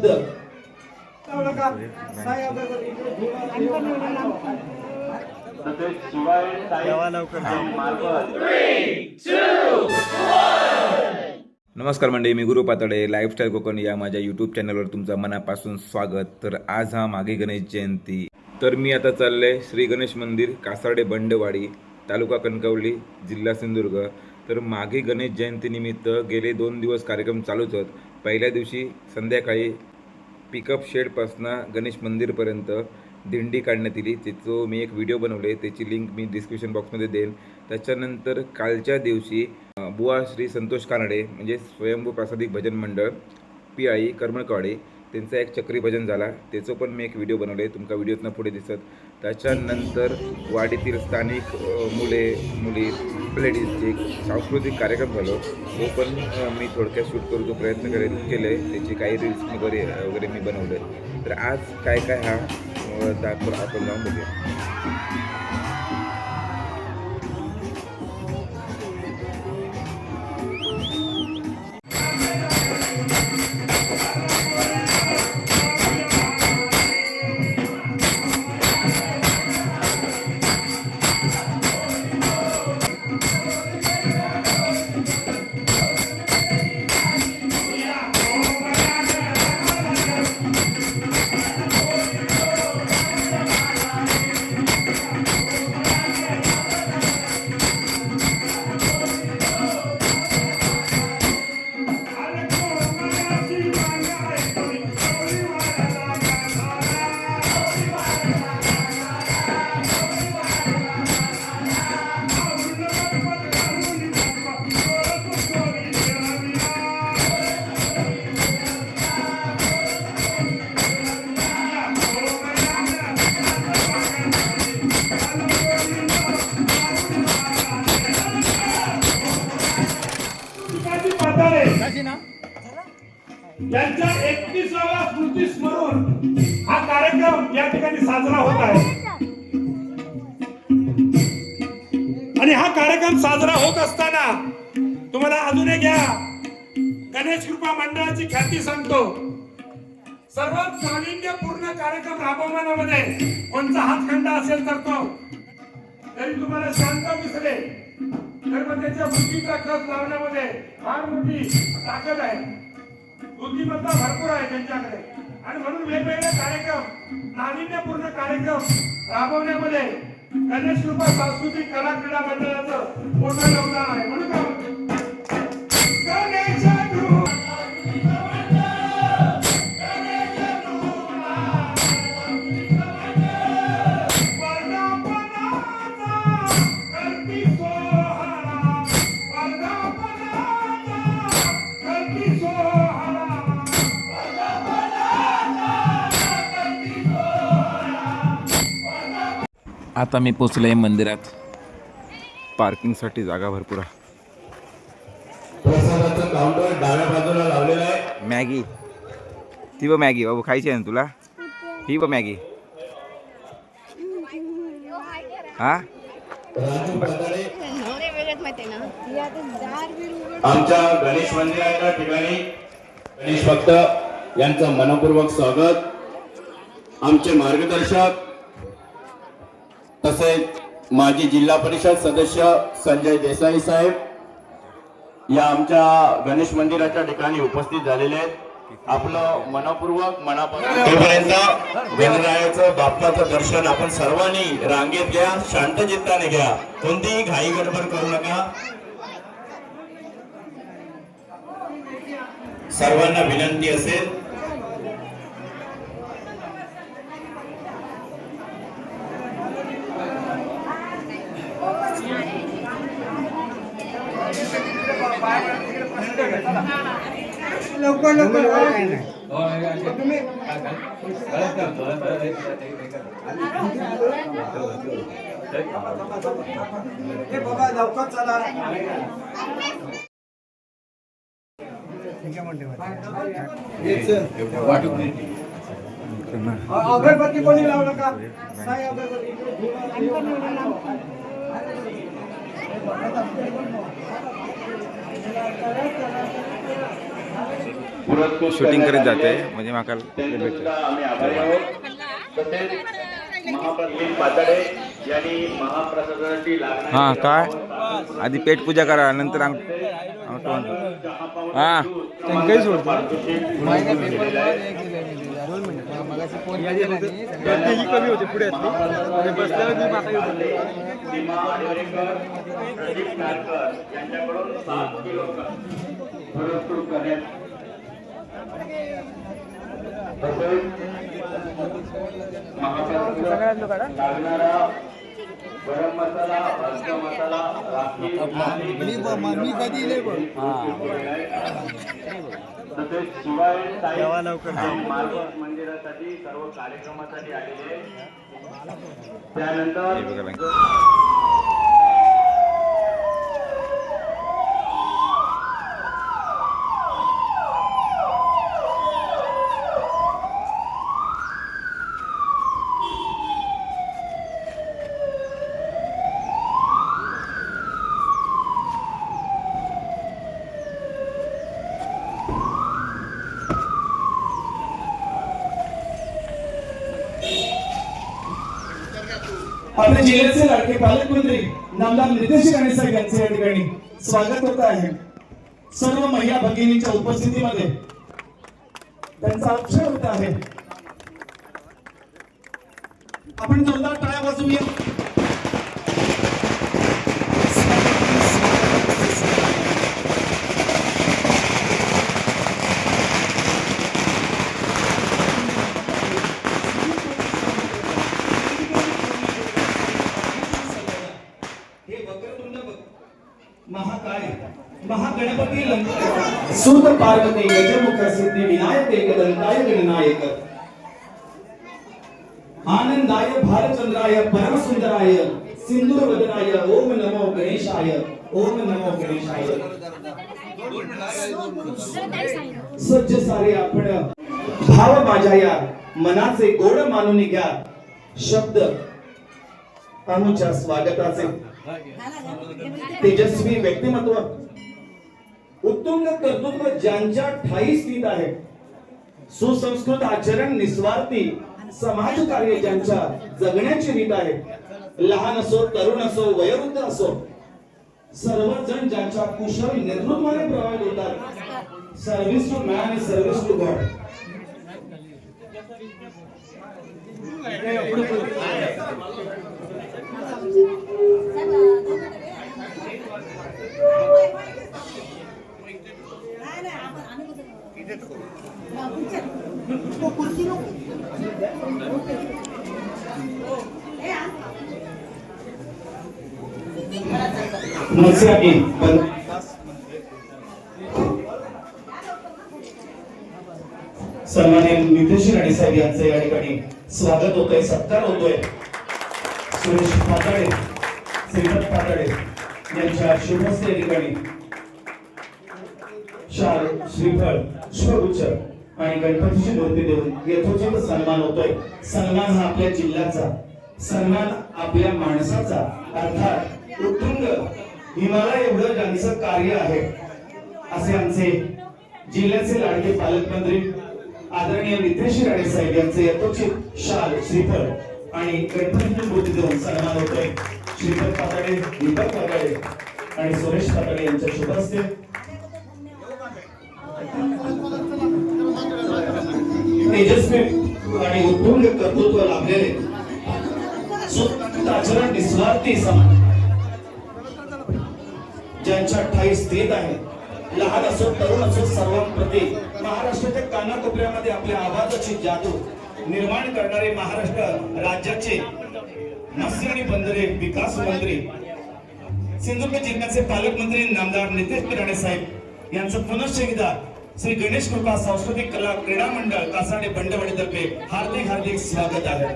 शब्द नमस्कार मंडळी मी गुरु पातळे लाईफस्टाईल कोकण या माझ्या यूट्यूब चॅनलवर तुमचं मनापासून स्वागत. तर आज हा मागे गणेश जयंती. तर मी आता चाललंय श्री गणेश मंदिर कासार्डे बंडवाडी तालुका कणकवली जिल्हा सिंधुदुर्ग. तर मागे गणेश जयंतीनिमित्त गेले दोन दिवस कार्यक्रम चालूच आहेत पहिल्या दिवशी संध्याकाळी पिकअप शेडपासनं गणेश मंदिरपर्यंत दिंडी काढण्यात येईल त्याचं मी एक व्हिडिओ बनवले. त्याची लिंक मी डिस्क्रिप्शन बॉक्समध्ये देईन त्याच्यानंतर कालच्या दिवशी बुवा श्री संतोष कानडे म्हणजे स्वयंभू प्रासादिक भजन मंडळ पी आई करमळकवाडे त्यांचा एक चक्रीभजन झाला. त्याचं पण मी एक व्हिडिओ बनवले तुमका व्हिडिओतनं पुढे दिसत. त्याच्यानंतर वाडीतील स्थानिक मुले मुली लेडीजचे सांस्कृतिक कार्यक्रम झालो. तो पण मी थोडक्यात शूट करूचा प्रयत्न करेल केले त्याचे काही रील्स वगैरे वगैरे मी बनवले तर आज काय काय हा दाखवून आपण जाऊन बघूया. यांच्या एकतीसाव्या स्मृती स्मरून हा कार्यक्रम या ठिकाणी साजरा होत आहे. आणि हा कार्यक्रम साजरा होत असताना तुम्हाला अजून एक घ्या. गणेश कृपा मंडळाची ख्याती सांगतो. सर्वात नाविन्यपूर्ण कार्यक्रम राबवण्यामध्ये कोणता हातखंडा असेल तर तो? तरी तुम्हाला शांत दिसले. तर मग त्याच्या बुद्धीचा कस लावण्यामध्ये फार मोठी ताकद आहे. बुद्धिमत्ता भरपूर आहे त्यांच्याकडे. आणि म्हणून वेगवेगळे कार्यक्रम नाविन्यपूर्ण कार्यक्रम राबवण्यामध्ये गणेश कृपा सांस्कृतिक कला क्रीडा मंडळाचं मोठं योगदान आहे. म्हणून आता मी पोचलो आहे मंदिरात. पार्किंगसाठी जागा भरपूर आहे. प्रसादाचं काउंटर डाव्या बाजूला लावलेलं आहे. मॅगी. ती व मॅगी बाबू खायची आहे ना तुला? ही व मॅगी. हा? आमच्या गणेश मंदिराच्या ठिकाणी. गणेश भक्त यांचं मनपूर्वक स्वागत. आमचे मार्गदर्शक तसेच माजी जिल्हा परिषद सदस्य संजय देसाई साहेब या आमच्या गणेश मंदिराच्या ठिकाणी उपस्थित झालेले आहेत. आपलं मनपूर्वक मनापासून गणरायाचं बाप्पाचं दर्शन आपण सर्वांनी रांगेत घ्या शांत चित्ताने घ्या. कोणतीही घाई गडबड करू नका. सर्वांना विनंती असेल. लवकर लवकर. तुम्ही ए बाबा लवकर चला. अगरबत्ती कोणी लावलं का? अगरबत्ती. शूटिंग करीत जाते. म्हणजे माका हा काय? आधी पेट पूजा करा नंतर पावडर, हा. आडवरेकर, प्रदीप नारकर यांच्याकडून सात किलो पुरस्कृत करण्यात तसेच महाप्रसाद लागणारा गरम मसाला हलका मसाला मी कधी तसेच शिवाय साई मार्ग मंदिरासाठी सर्व कार्यक्रमासाठी आलेले त्यानंतर आपल्या जिल्ह्याचे लाडके पालकमंत्री नामदार नितेश राणे साहेब यांचे या ठिकाणी स्वागत होत आहे. सर्व महिला भगिनींच्या उपस्थितीमध्ये त्यांचा अक्षर होत आहे. आपण जोरदार टाळ्या वाजवूया. सुत पार्वती गजमुख सिद्धी विनायक एकदंताय गणनायक आनंदाय भालचंद्राय परमसुंदराय सिंदूर वदनाय ओम नमो गणेशाय ओम नमो गणेशाय. सज्ज सारे आपण भाव माझ्या या मनाचे गोड मानून घ्या. शब्द अनुच्या स्वागताचे. तेजस्वी व्यक्तिमत्व. उत्तुंग कर्तृत्व ज्यांच्या ठाई स्थित आहे. सुसंस्कृत आचरण निस्वार्थी समाज कार्य ज्यांच्या जगण्याची रीत आहे. लहान असो तरुण असो वयोवृद्ध असो सर्वजण ज्यांच्या कुशल नेतृत्वाने प्रभावित होतात. Service to man service to God Thank you. बंद सन्मान्य नितेश राणे साहेब यांचं या ठिकाणी स्वागत होतोय सत्कार होतोय. सुरेश पातळे श्रीपत पातळे. यांच्या शुभस्ते या ठिकाणी. शाल श्रीफळ पुष्पगुच्छ आणि गणपतीची मूर्ती देऊन यथोचित सन्मान होतोय. सन्मान हा आपल्या जिल्ह्याचा. सन्मान आपल्या माणसाचा. अर्थात उत्तुंग. हिमालय एवढं ज्यांचं कार्य आहे असे आमचे जिल्ह्याचे लाडके पालकमंत्री आदरणीय नितेश राणे साहेब यांचे यथोचित शाल श्रीफळ. आणि गणपतीची मूर्ती देऊन सन्मान होतोय श्रीपद पाताडे दीपक पाताडे आणि सुरेश पाताडे यांच्या शुभ हस्ते. तेजस्वी आणि उत्तुंग कर्तृत्व लाभलेले सुत आचरण निस्वार्थी समाज ज्यांच्या अठ्ठावीस देत आहे लहान असो तरुण असो सर्वांप्रती महाराष्ट्राच्या कानाकोपऱ्यामध्ये आपल्या आवाजाची जादू निर्माण करणारे महाराष्ट्र राज्याचे मत्स्य आणि बंदरे विकास मंत्री सिंधुदुर्ग जिल्ह्याचे पालकमंत्री नामदार नितेश राणे साहेब यांचं पुनश्च एकदा श्री गणेश कृपा सांस्कृतिक कला क्रीडा मंडळ कासाडे बंडवाडीतर्फे हार्दिक हार्दिक स्वागत आहे.